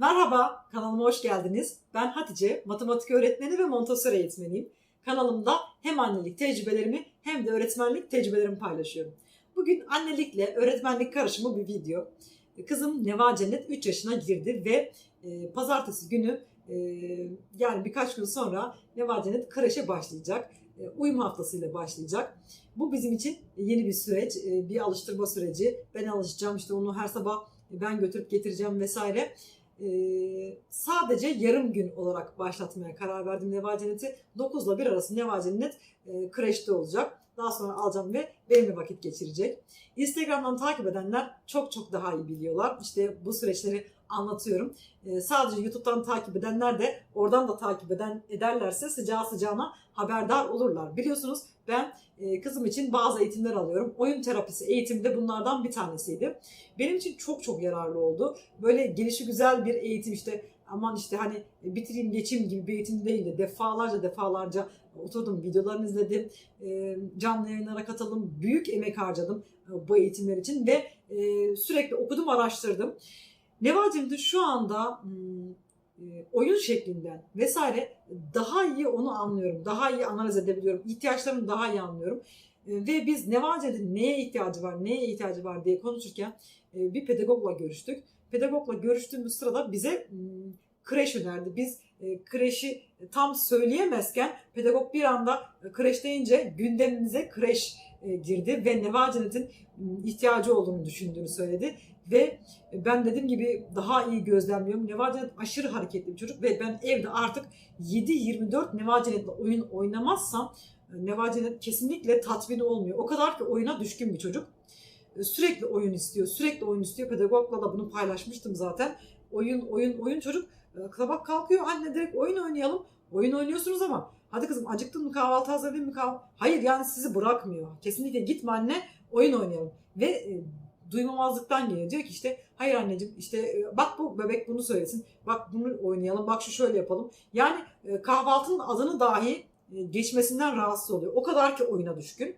Merhaba, kanalıma hoş geldiniz. Ben Hatice, matematik öğretmeni ve Montessori eğitmeniyim. Kanalımda hem annelik tecrübelerimi hem de öğretmenlik tecrübelerimi paylaşıyorum. Bugün annelikle öğretmenlik karışımı bir video. Kızım Neva Cennet 3 yaşına girdi ve e, pazartesi günü e, yani birkaç gün sonra Neva Cennet kreşe başlayacak. E, uyum haftasıyla başlayacak. Bu bizim için yeni bir süreç, e, bir alıştırma süreci. Ben alışacağım işte onu her sabah ben götürüp getireceğim vesaire. Ee, sadece yarım gün olarak başlatmaya karar verdim Neva Cennet'i. 9 ile 1 arası Neva Cennet e, kreşte olacak. Daha sonra alacağım ve benimle vakit geçirecek. Instagram'dan takip edenler çok çok daha iyi biliyorlar. İşte bu süreçleri anlatıyorum. Ee, sadece YouTube'dan takip edenler de oradan da takip eden ederlerse sıcağı sıcağına haberdar olurlar. Biliyorsunuz ben e, kızım için bazı eğitimler alıyorum. Oyun terapisi eğitimi de bunlardan bir tanesiydi. Benim için çok çok yararlı oldu. Böyle gelişi güzel bir eğitim işte aman işte hani bitireyim geçeyim gibi bir eğitim değil de defalarca defalarca oturdum videolarını izledim. E, canlı yayınlara katıldım. Büyük emek harcadım e, bu eğitimler için ve e, sürekli okudum araştırdım. Nevacim'de şu anda e, oyun şeklinden vesaire daha iyi onu anlıyorum. Daha iyi analiz edebiliyorum. İhtiyaçlarını daha iyi anlıyorum. E, Ve biz Nevace'de neye ihtiyacı var, neye ihtiyacı var diye konuşurken e, bir pedagogla görüştük. Pedagogla görüştüğümüz sırada bize kreş önerdi. Biz kreşi tam söyleyemezken pedagog bir anda kreş deyince gündemimize kreş girdi ve Nevacenet'in hmm, ihtiyacı olduğunu düşündüğünü söyledi. Ve ben dediğim gibi daha iyi gözlemliyorum. Nevacenet aşırı hareketli bir çocuk ve ben evde artık 7-24 Nevacenet'le oyun oynamazsam e, Nevacenet kesinlikle tatmin olmuyor. O kadar ki oyuna düşkün bir çocuk. E, Sürekli oyun istiyor, sürekli oyun istiyor. Pedagogla da bunu paylaşmıştım zaten. Oyun, oyun, oyun çocuk e, sabah kalkıyor anne direkt oyun oynayalım. Oyun oynuyorsunuz ama hadi kızım acıktın mı kahvaltı hazırlayayım mı kahvaltı? Hayır yani sizi bırakmıyor. Kesinlikle gitme anne oyun oynayalım. Ve e, duymamazlıktan geliyor. Diyor ki işte hayır anneciğim işte e, bak bu bebek bunu söylesin. Bak bunu oynayalım. Bak şu şöyle yapalım. Yani e, kahvaltının adını dahi e, geçmesinden rahatsız oluyor. O kadar ki oyuna düşkün.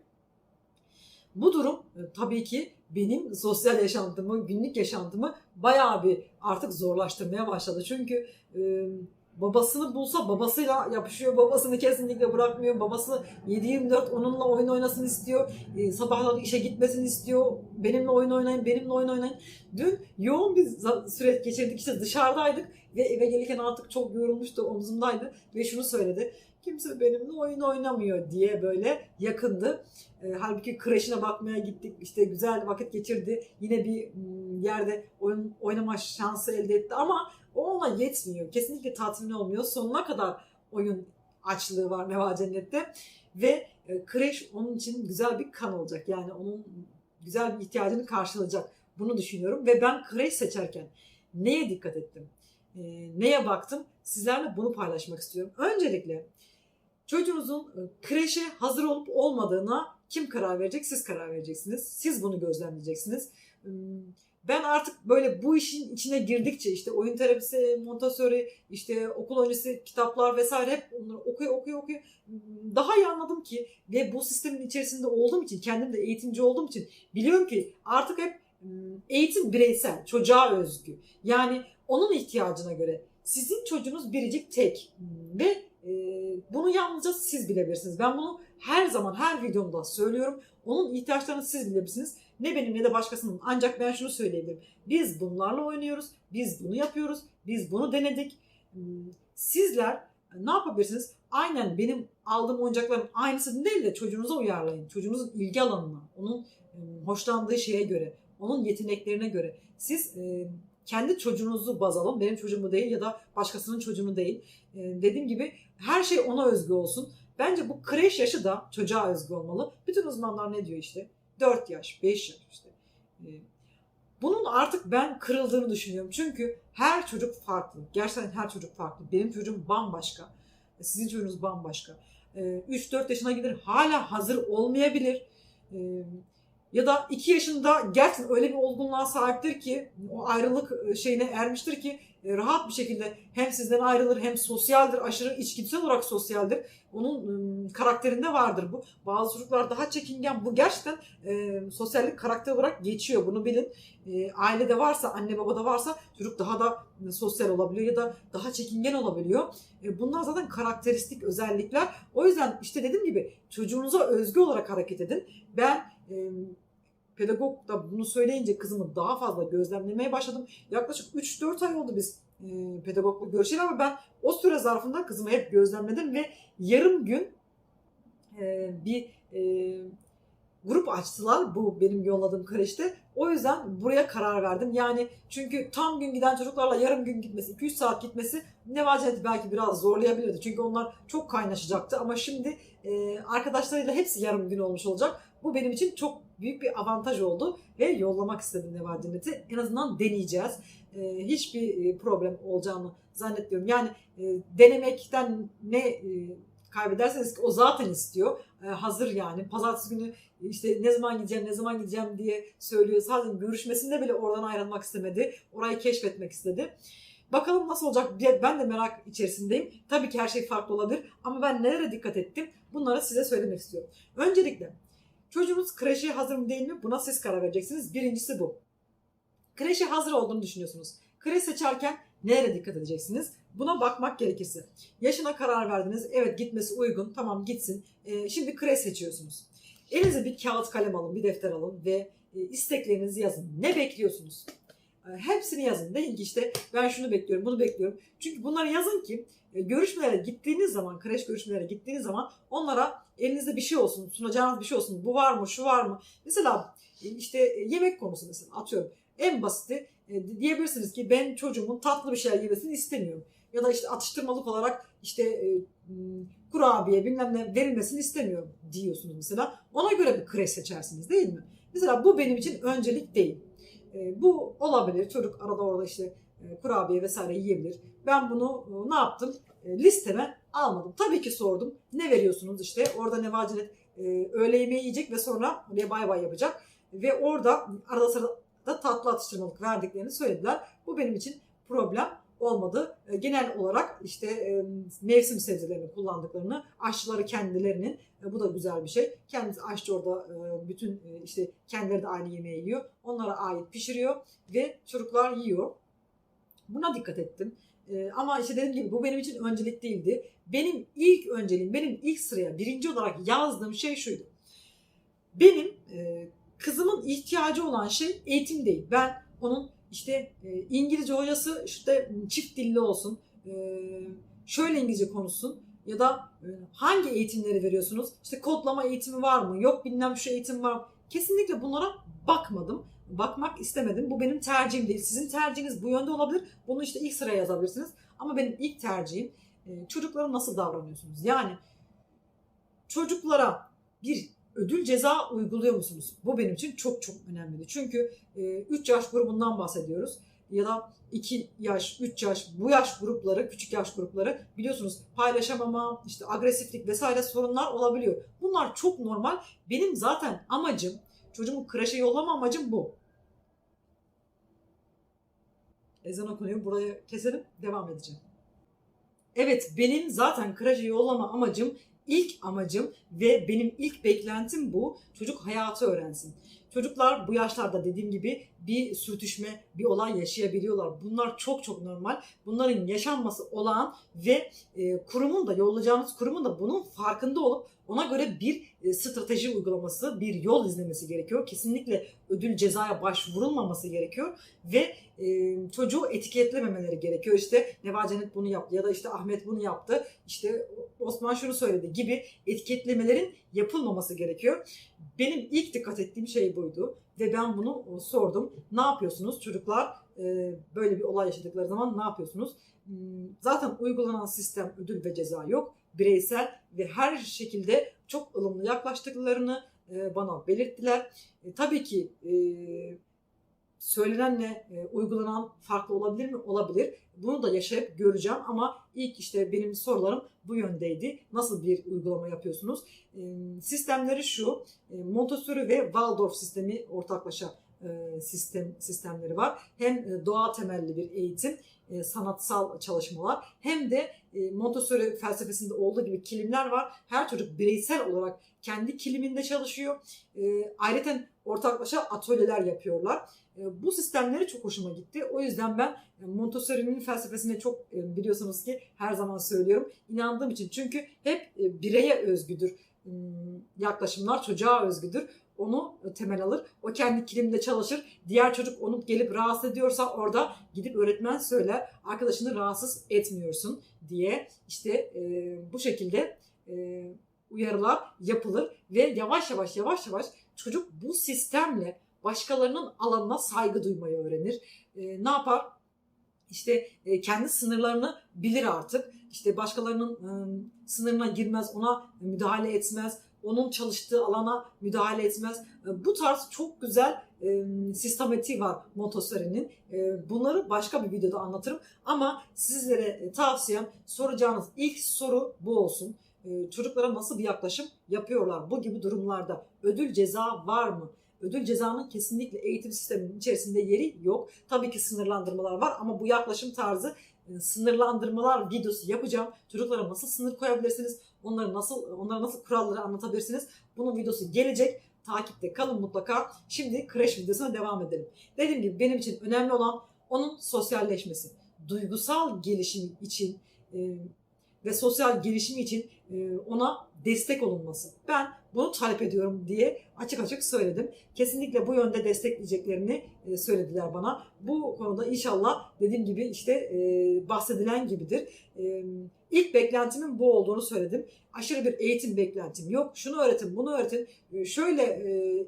Bu durum e, tabii ki benim sosyal yaşantımı, günlük yaşantımı bayağı bir artık zorlaştırmaya başladı. Çünkü e, babasını bulsa babasıyla yapışıyor. Babasını kesinlikle bırakmıyor. Babası 7-24 onunla oyun oynasın istiyor. E, sabahları işe gitmesini istiyor. Benimle oyun oynayın, benimle oyun oynayın. Dün yoğun bir süreç geçirdik. İşte dışarıdaydık ve eve gelirken artık çok yorulmuştu, omzumdaydı. Ve şunu söyledi. Kimse benimle oyun oynamıyor diye böyle yakındı. E, halbuki kreşine bakmaya gittik. İşte güzel vakit geçirdi. Yine bir mm, yerde oyun oynama şansı elde etti ama ona yetmiyor. Kesinlikle tatmin olmuyor. Sonuna kadar oyun açlığı var Neva Cennet'te. Ve e, kreş onun için güzel bir kan olacak. Yani onun güzel bir ihtiyacını karşılayacak. Bunu düşünüyorum. Ve ben kreş seçerken neye dikkat ettim? E, neye baktım? Sizlerle bunu paylaşmak istiyorum. Öncelikle çocuğunuzun e, kreşe hazır olup olmadığına kim karar verecek? Siz karar vereceksiniz. Siz bunu gözlemleyeceksiniz. Ben artık böyle bu işin içine girdikçe işte oyun terapisi, Montessori, işte okul öncesi kitaplar vesaire hep onları okuyor okuyor okuyor. Daha iyi anladım ki ve bu sistemin içerisinde olduğum için, kendim de eğitimci olduğum için biliyorum ki artık hep hmm, eğitim bireysel, çocuğa özgü. Yani onun ihtiyacına göre. Sizin çocuğunuz biricik tek ve e, bunu yalnızca siz bilebilirsiniz. Ben bunu her zaman her videomda söylüyorum. Onun ihtiyaçlarını siz bilebilirsiniz. Ne benim ne de başkasının. Ancak ben şunu söyleyebilirim. Biz bunlarla oynuyoruz. Biz bunu yapıyoruz. Biz bunu denedik. Hmm, Sizler ne yapabilirsiniz? Aynen benim aldığım oyuncakların aynısı değil de çocuğunuza uyarlayın. Çocuğunuzun ilgi alanına, onun e, hoşlandığı şeye göre, onun yeteneklerine göre. Siz e, kendi çocuğunuzu baz alın. Benim çocuğumu değil ya da başkasının çocuğunu değil. E, dediğim gibi her şey ona özgü olsun. Bence bu kreş yaşı da çocuğa özgü olmalı. Bütün uzmanlar ne diyor işte? 4 yaş, 5 yaş işte. Ee, Bunun artık ben kırıldığını düşünüyorum. Çünkü her çocuk farklı. Gerçekten her çocuk farklı. Benim çocuğum bambaşka. Sizin çocuğunuz bambaşka. 3-4 yaşına gelir hala hazır olmayabilir. Ee, Ya da 2 yaşında gerçekten öyle bir olgunluğa sahiptir ki o ayrılık şeyine ermiştir ki e, rahat bir şekilde hem sizden ayrılır hem sosyaldir, aşırı içgüdüsel olarak sosyaldir. Onun karakterinde vardır bu. Bazı çocuklar daha çekingen. Bu gerçekten e, sosyallik karakter olarak geçiyor. Bunu bilin. E, ailede varsa, anne babada varsa çocuk daha da sosyal olabiliyor ya da daha çekingen olabiliyor. E, bunlar zaten karakteristik özellikler. O yüzden işte dediğim gibi çocuğunuza özgü olarak hareket edin. Ben e, pedagog da bunu söyleyince kızımı daha fazla gözlemlemeye başladım. Yaklaşık 3-4 ay oldu biz e, pedagogla görüşeli ama ben o süre zarfında kızımı hep gözlemledim ve yarım gün e, bir e, grup açtılar bu benim yolladığım kreşte. O yüzden buraya karar verdim. Yani çünkü tam gün giden çocuklarla yarım gün gitmesi, 2-3 saat gitmesi Nevacet'i belki biraz zorlayabilirdi. Çünkü onlar çok kaynaşacaktı ama şimdi e, arkadaşlarıyla hepsi yarım gün olmuş olacak. Bu benim için çok büyük bir avantaj oldu ve yollamak istedim Neval Cennet'i. En azından deneyeceğiz. E, hiçbir e, problem olacağını zannetmiyorum. Yani e, denemekten ne e, kaybederseniz o zaten istiyor. E, hazır yani. Pazartesi günü işte ne zaman gideceğim, ne zaman gideceğim diye söylüyor. Sadece görüşmesinde bile oradan ayrılmak istemedi. Orayı keşfetmek istedi. Bakalım nasıl olacak ben de merak içerisindeyim. Tabii ki her şey farklı olabilir ama ben nelere dikkat ettim bunları size söylemek istiyorum. Öncelikle çocuğunuz kreşe hazır mı değil mi buna siz karar vereceksiniz. Birincisi bu. Kreşe hazır olduğunu düşünüyorsunuz. Kreş seçerken nelere dikkat edeceksiniz? Buna bakmak gerekirse. Yaşına karar verdiniz. Evet gitmesi uygun. Tamam gitsin. Ee, şimdi kreş seçiyorsunuz. Elinize bir kağıt kalem alın, bir defter alın ve e, isteklerinizi yazın. Ne bekliyorsunuz? E, Hepsini yazın. Deyin ki işte ben şunu bekliyorum, bunu bekliyorum. Çünkü bunları yazın ki e, görüşmelere gittiğiniz zaman, kreş görüşmelere gittiğiniz zaman onlara elinizde bir şey olsun, sunacağınız bir şey olsun. Bu var mı, şu var mı? Mesela e, işte e, yemek konusu mesela atıyorum. En basiti e, diyebilirsiniz ki ben çocuğumun tatlı bir şeyler yemesini istemiyorum. Ya da işte atıştırmalık olarak işte kurabiye bilmem ne verilmesini istemiyorum diyorsunuz mesela. Ona göre bir kreş seçersiniz değil mi? Mesela bu benim için öncelik değil. Bu olabilir. Çocuk arada orada işte kurabiye vesaire yiyebilir. Ben bunu e, ne yaptım? E, listeme almadım. Tabii ki sordum. Ne veriyorsunuz işte? Orada ne vacilet e, öğle yemeği yiyecek ve sonra oraya bay bay yapacak. Ve orada arada sırada tatlı atıştırmalık verdiklerini söylediler. Bu benim için problem olmadı. E, Genel olarak işte e, mevsim sebzelerini kullandıklarını, aşçıları kendilerinin e, bu da güzel bir şey. Kendisi aşçı orada e, bütün e, işte kendileri de aynı yemeği yiyor. Onlara ait pişiriyor ve çocuklar yiyor. Buna dikkat ettim. E, Ama işte dediğim gibi bu benim için öncelik değildi. Benim ilk önceliğim, benim ilk sıraya birinci olarak yazdığım şey şuydu. Benim e, kızımın ihtiyacı olan şey eğitim değil. Ben onun işte e, İngilizce hocası işte çift dilli olsun, e, şöyle İngilizce konuşsun ya da hangi eğitimleri veriyorsunuz? İşte kodlama eğitimi var mı? Yok bilmem şu eğitim var mı? Kesinlikle bunlara bakmadım. Bakmak istemedim. Bu benim tercihim değil. Sizin tercihiniz bu yönde olabilir. Bunu işte ilk sıraya yazabilirsiniz. Ama benim ilk tercihim e, çocuklara nasıl davranıyorsunuz? Yani çocuklara bir ödül ceza uyguluyor musunuz? Bu benim için çok çok önemli. Çünkü 3 yaş grubundan bahsediyoruz. Ya da 2 yaş, 3 yaş, bu yaş grupları, küçük yaş grupları biliyorsunuz paylaşamama, işte agresiflik vesaire sorunlar olabiliyor. Bunlar çok normal. Benim zaten amacım, çocuğumu kreşe yollama amacım bu. Ezan okunuyor. Buraya keselim. Devam edeceğim. Evet benim zaten kreşe yollama amacım ilk amacım ve benim ilk beklentim bu. Çocuk hayatı öğrensin. Çocuklar bu yaşlarda dediğim gibi bir sürtüşme, bir olay yaşayabiliyorlar. Bunlar çok çok normal. Bunların yaşanması olağan ve e, kurumun da yollayacağınız kurumun da bunun farkında olup ona göre bir e, strateji uygulaması, bir yol izlemesi gerekiyor. Kesinlikle ödül cezaya başvurulmaması gerekiyor ve e, çocuğu etiketlememeleri gerekiyor. İşte Neva Cennet bunu yaptı ya da işte Ahmet bunu yaptı, işte Osman şunu söyledi gibi etiketlemelerin yapılmaması gerekiyor. Benim ilk dikkat ettiğim şey buydu ve ben bunu sordum. Ne yapıyorsunuz çocuklar e, böyle bir olay yaşadıkları zaman ne yapıyorsunuz? Hmm, Zaten uygulanan sistem ödül ve ceza yok. Bireysel ve her şekilde çok ılımlı yaklaştıklarını e, bana belirttiler. E, Tabii ki e, söylenenle e, uygulanan farklı olabilir mi? Olabilir. Bunu da yaşayıp göreceğim ama ilk işte benim sorularım bu yöndeydi. Nasıl bir uygulama yapıyorsunuz? E, sistemleri şu, e, Montessori ve Waldorf sistemi ortaklaşa e, sistem sistemleri var. Hem e, doğa temelli bir eğitim, e, sanatsal çalışmalar hem de e, Montessori felsefesinde olduğu gibi kilimler var. Her çocuk bireysel olarak kendi kiliminde çalışıyor. E, ayrıca ortaklaşa atölyeler yapıyorlar. E, bu sistemleri çok hoşuma gitti. O yüzden ben e, Montessori'nin felsefesine çok e, biliyorsunuz ki her zaman söylüyorum. inandığım için. Çünkü hep bireye özgüdür ım, yaklaşımlar, çocuğa özgüdür. Onu temel alır. O kendi kilimde çalışır. Diğer çocuk onu gelip rahatsız ediyorsa orada gidip öğretmen söyler. Arkadaşını rahatsız etmiyorsun diye. İşte e, bu şekilde e, uyarılar yapılır ve yavaş yavaş yavaş yavaş çocuk bu sistemle başkalarının alanına saygı duymayı öğrenir. E, ne yapar? İşte e, kendi sınırlarını bilir artık. İşte başkalarının e, sınırına girmez, ona müdahale etmez, onun çalıştığı alana müdahale etmez. E, bu tarz çok güzel e, sistematiği var Montessori'nin. E, bunları başka bir videoda anlatırım. Ama sizlere e, tavsiyem soracağınız ilk soru bu olsun. E, çocuklara nasıl bir yaklaşım yapıyorlar bu gibi durumlarda? Ödül ceza var mı? Ödül cezanın kesinlikle eğitim sisteminin içerisinde yeri yok. Tabii ki sınırlandırmalar var ama bu yaklaşım tarzı e, sınırlandırmalar videosu yapacağım. Çocuklara nasıl sınır koyabilirsiniz? Onları nasıl onlara nasıl kuralları anlatabilirsiniz? Bunun videosu gelecek. Takipte kalın mutlaka. Şimdi kreş videosuna devam edelim. Dediğim gibi benim için önemli olan onun sosyalleşmesi. Duygusal gelişim için e, ve sosyal gelişimi için e, ona destek olunması. Ben bunu talep ediyorum diye açık açık söyledim. Kesinlikle bu yönde destekleyeceklerini e, söylediler bana. Bu konuda inşallah dediğim gibi işte e, bahsedilen gibidir. E, ilk beklentimin bu olduğunu söyledim. Aşırı bir eğitim beklentim yok. Şunu öğretin, bunu öğretin. Şöyle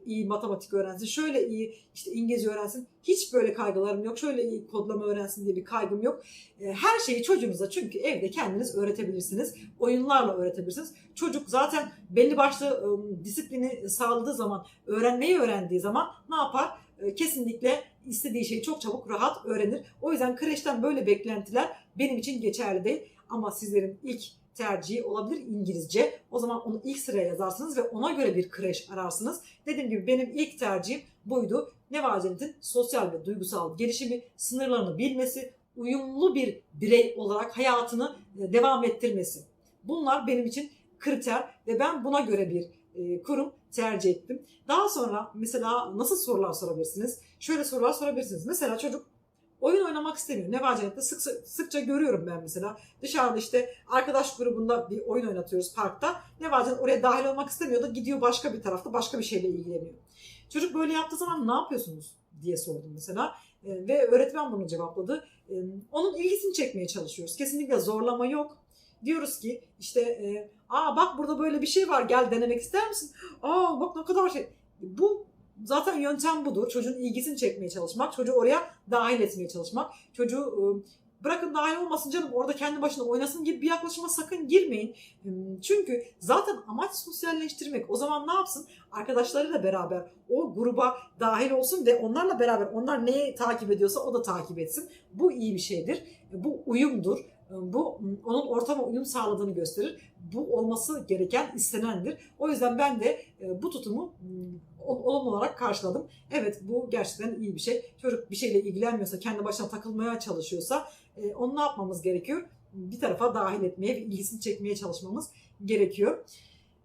iyi matematik öğrensin, şöyle iyi işte İngilizce öğrensin. Hiç böyle kaygılarım yok. Şöyle iyi kodlama öğrensin diye bir kaygım yok. Her şeyi çocuğunuza çünkü evde kendiniz öğretebilirsiniz. Oyunlarla öğretebilirsiniz. Çocuk zaten belli başlı disiplini sağladığı zaman, öğrenmeyi öğrendiği zaman ne yapar? Kesinlikle istediği şeyi çok çabuk rahat öğrenir. O yüzden kreşten böyle beklentiler benim için geçerli değil. Ama sizlerin ilk tercihi olabilir İngilizce. O zaman onu ilk sıraya yazarsınız ve ona göre bir kreş ararsınız. Dediğim gibi benim ilk tercihim buydu. Nevazet'in sosyal ve duygusal gelişimi, sınırlarını bilmesi, uyumlu bir birey olarak hayatını e, devam ettirmesi. Bunlar benim için kriter ve ben buna göre bir kurum tercih ettim. Daha sonra mesela nasıl sorular sorabilirsiniz? Şöyle sorular sorabilirsiniz. Mesela çocuk oyun oynamak istemiyor. Nevacenet'te sık, sıkça görüyorum ben mesela. Dışarıda işte arkadaş grubunda bir oyun oynatıyoruz parkta. Nevacenet oraya dahil olmak istemiyor da gidiyor başka bir tarafta başka bir şeyle ilgileniyor. Çocuk böyle yaptığı zaman ne yapıyorsunuz diye sordum mesela. E, ve öğretmen bunu cevapladı. E, onun ilgisini çekmeye çalışıyoruz. Kesinlikle zorlama yok. Diyoruz ki işte e, aa bak burada böyle bir şey var gel denemek ister misin? Aa bak ne kadar şey. Bu zaten yöntem budur. Çocuğun ilgisini çekmeye çalışmak. Çocuğu oraya dahil etmeye çalışmak. Çocuğu e, bırakın dahil olmasın canım orada kendi başına oynasın gibi bir yaklaşıma sakın girmeyin. Çünkü zaten amaç sosyalleştirmek. O zaman ne yapsın? Arkadaşlarıyla beraber o gruba dahil olsun ve onlarla beraber onlar neyi takip ediyorsa o da takip etsin. Bu iyi bir şeydir. Bu uyumdur. E, Bu onun ortama uyum sağladığını gösterir. Bu olması gereken, istenendir. O yüzden ben de e, bu tutumu ol- olumlu olarak karşıladım. Evet bu gerçekten iyi bir şey. Çocuk bir şeyle ilgilenmiyorsa, kendi başına takılmaya çalışıyorsa e, onu ne yapmamız gerekiyor? Bir tarafa dahil etmeye ilgisini çekmeye çalışmamız gerekiyor.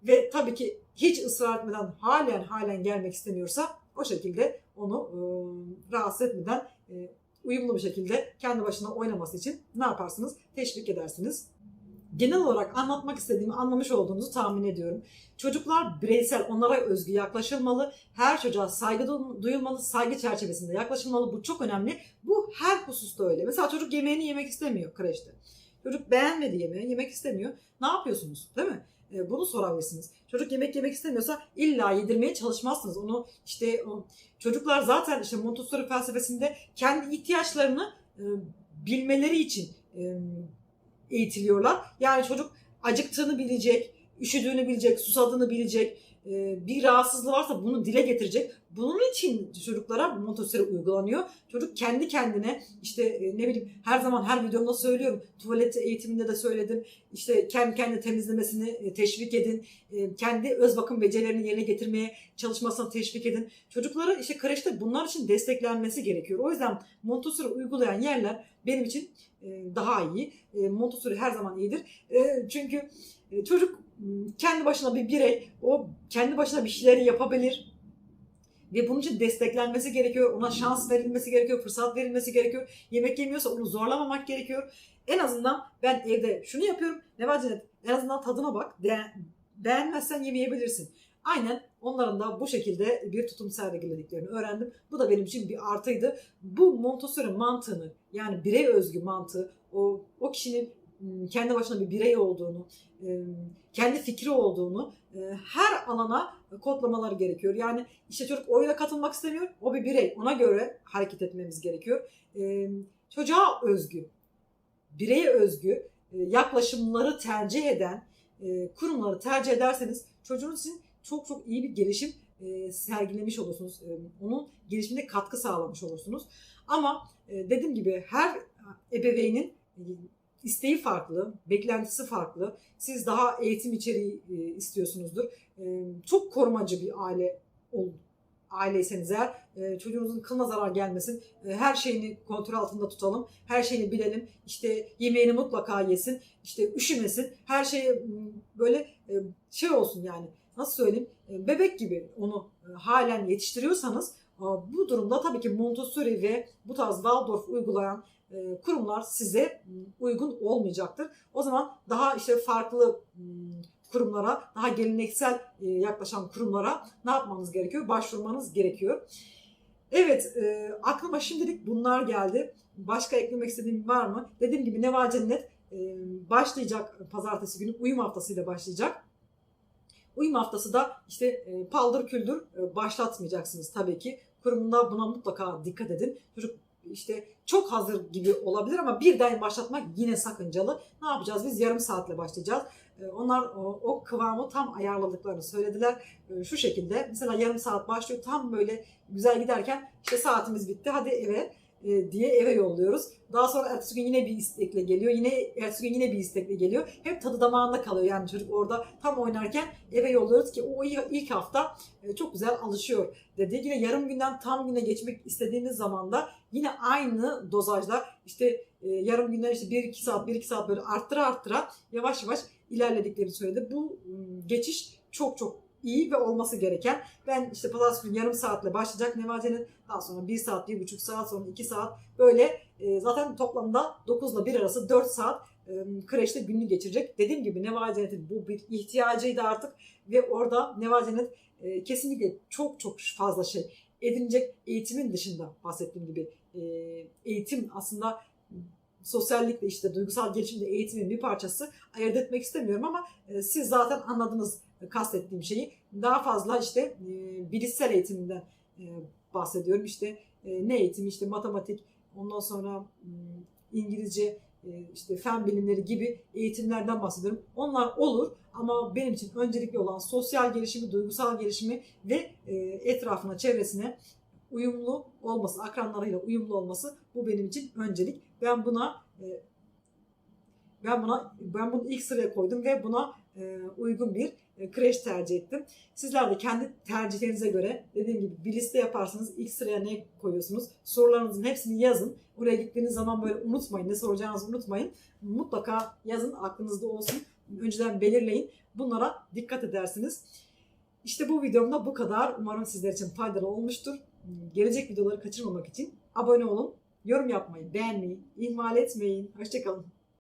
Ve tabii ki hiç ısrar etmeden halen halen gelmek istemiyorsa o şekilde onu e, rahatsız etmeden e, uyumlu bir şekilde kendi başına oynaması için ne yaparsınız? Teşvik edersiniz. Genel olarak anlatmak istediğimi anlamış olduğunuzu tahmin ediyorum. Çocuklar bireysel, onlara özgü yaklaşılmalı. Her çocuğa saygı du- duyulmalı, saygı çerçevesinde yaklaşılmalı. Bu çok önemli. Bu her hususta öyle. Mesela çocuk yemeğini yemek istemiyor kreşte. Çocuk beğenmedi yemeği, yemek istemiyor. Ne yapıyorsunuz? Değil mi? E, Bunu sorabilirsiniz. Çocuk yemek yemek istemiyorsa illa yedirmeye çalışmazsınız. Onu işte çocuklar zaten işte Montessori felsefesinde kendi ihtiyaçlarını e, bilmeleri için e, eğitiliyorlar. Yani çocuk acıktığını bilecek, üşüdüğünü bilecek, susadığını bilecek, bir rahatsızlığı varsa bunu dile getirecek. Bunun için çocuklara Montessori uygulanıyor. Çocuk kendi kendine işte e, ne bileyim her zaman her videomda söylüyorum. Tuvalet eğitiminde de söyledim. İşte kendi kendi temizlemesini e, teşvik edin. E, Kendi öz bakım becerilerini yerine getirmeye çalışmasına teşvik edin. Çocuklara işte kreşte bunlar için desteklenmesi gerekiyor. O yüzden Montessori uygulayan yerler benim için daha iyi. E, Montessori her zaman iyidir. Çünkü çocuk kendi başına bir birey, o kendi başına bir şeyleri yapabilir. Ve bunun için desteklenmesi gerekiyor, ona şans verilmesi gerekiyor, fırsat verilmesi gerekiyor. Yemek yemiyorsa onu zorlamamak gerekiyor. En azından ben evde şunu yapıyorum, ne var Cennet? En azından tadına bak, beğenmezsen yemeyebilirsin. Aynen onların da bu şekilde bir tutum sergilediklerini öğrendim. Bu da benim için bir artıydı. Bu Montessori mantığını yani birey özgü mantığı o, o kişinin kendi başına bir birey olduğunu, e, kendi fikri olduğunu e, her alana kodlamaları gerekiyor. Yani işte çocuk oyuna katılmak istemiyor, o bir birey. Ona göre hareket etmemiz gerekiyor. Çocuğa özgü, bireye özgü yaklaşımları tercih eden kurumları tercih ederseniz çocuğunuz için çok çok iyi bir gelişim sergilemiş olursunuz. Onun gelişimine katkı sağlamış olursunuz. Ama dediğim gibi her ebeveynin isteği farklı, beklentisi farklı. Siz daha eğitim içeriği e, istiyorsunuzdur. E, Çok korumacı bir aile ol, aileyseniz eğer e, çocuğunuzun kılına zarar gelmesin. Her şeyini kontrol altında tutalım. Her şeyini bilelim. İşte yemeğini mutlaka yesin. İşte üşümesin. Her şey m, böyle şey olsun yani. Nasıl söyleyeyim? Bebek gibi onu halen yetiştiriyorsanız bu durumda tabii ki Montessori ve bu tarz Waldorf uygulayan e, kurumlar size m, uygun olmayacaktır. O zaman daha işte farklı m, kurumlara, daha geleneksel e, yaklaşan kurumlara ne yapmanız gerekiyor? Başvurmanız gerekiyor. Evet, aklıma şimdilik bunlar geldi. Başka eklemek istediğim var mı? Dediğim gibi Neva Cennet başlayacak pazartesi günü uyum haftasıyla başlayacak. Uyum haftası da işte paldır küldür başlatmayacaksınız tabii ki. Kurumunda buna mutlaka dikkat edin. Çocuk işte çok hazır gibi olabilir ama birden başlatmak yine sakıncalı. Ne yapacağız? Biz yarım saatle başlayacağız. E, Onlar o, o kıvamı tam ayarladıklarını söylediler. E, Şu şekilde mesela yarım saat başlıyor tam böyle güzel giderken işte saatimiz bitti hadi eve diye eve yolluyoruz. Daha sonra ertesi gün yine bir istekle geliyor. Yine ertesi gün yine bir istekle geliyor. Hep tadı damağında kalıyor yani çocuk orada tam oynarken eve yolluyoruz ki o ilk hafta e, çok güzel alışıyor dedi. Yine yarım günden tam güne geçmek istediğimiz zaman da yine aynı dozajda işte e, yarım günden işte 1-2 saat 1-2 saat böyle arttıra arttıra yavaş yavaş ilerlediklerini söyledi. Bu ım, geçiş çok çok iyi ve olması gereken. Ben işte pazartesi günü yarım saatle başlayacak Nevaze'nin daha sonra 1 saat, 1,5 saat sonra 2 saat böyle e, zaten toplamda 9 ile 1 arası 4 saat e, kreşte gününü geçirecek. Dediğim gibi Neva Cennet'in bu bir ihtiyacıydı artık ve orada Neva Cennet e, kesinlikle çok çok fazla şey edinecek eğitimin dışında bahsettiğim gibi e, eğitim aslında sosyallikle işte duygusal gelişimde eğitimin bir parçası ayırt etmek istemiyorum ama e, siz zaten anladınız kastettiğim şeyi. Daha fazla işte e, bilişsel eğitiminden e, bahsediyorum. İşte e, ne eğitimi işte matematik ondan sonra m, İngilizce e, işte fen bilimleri gibi eğitimlerden bahsediyorum. Onlar olur ama benim için öncelikli olan sosyal gelişimi, duygusal gelişimi ve e, etrafına, çevresine uyumlu olması, akranlarıyla uyumlu olması bu benim için öncelik. Ben buna e, ben buna ben bunu ilk sıraya koydum ve buna uygun bir e, kreş tercih ettim. Sizler de kendi tercihlerinize göre dediğim gibi bir liste yaparsınız. İlk sıraya ne koyuyorsunuz? Sorularınızın hepsini yazın. Oraya gittiğiniz zaman böyle unutmayın. Ne soracağınızı unutmayın. Mutlaka yazın. Aklınızda olsun. Önceden belirleyin. Bunlara dikkat edersiniz. İşte bu videomda bu kadar. Umarım sizler için faydalı olmuştur. Gelecek videoları kaçırmamak için abone olun. Yorum yapmayı, beğenmeyi ihmal etmeyin. Hoşçakalın.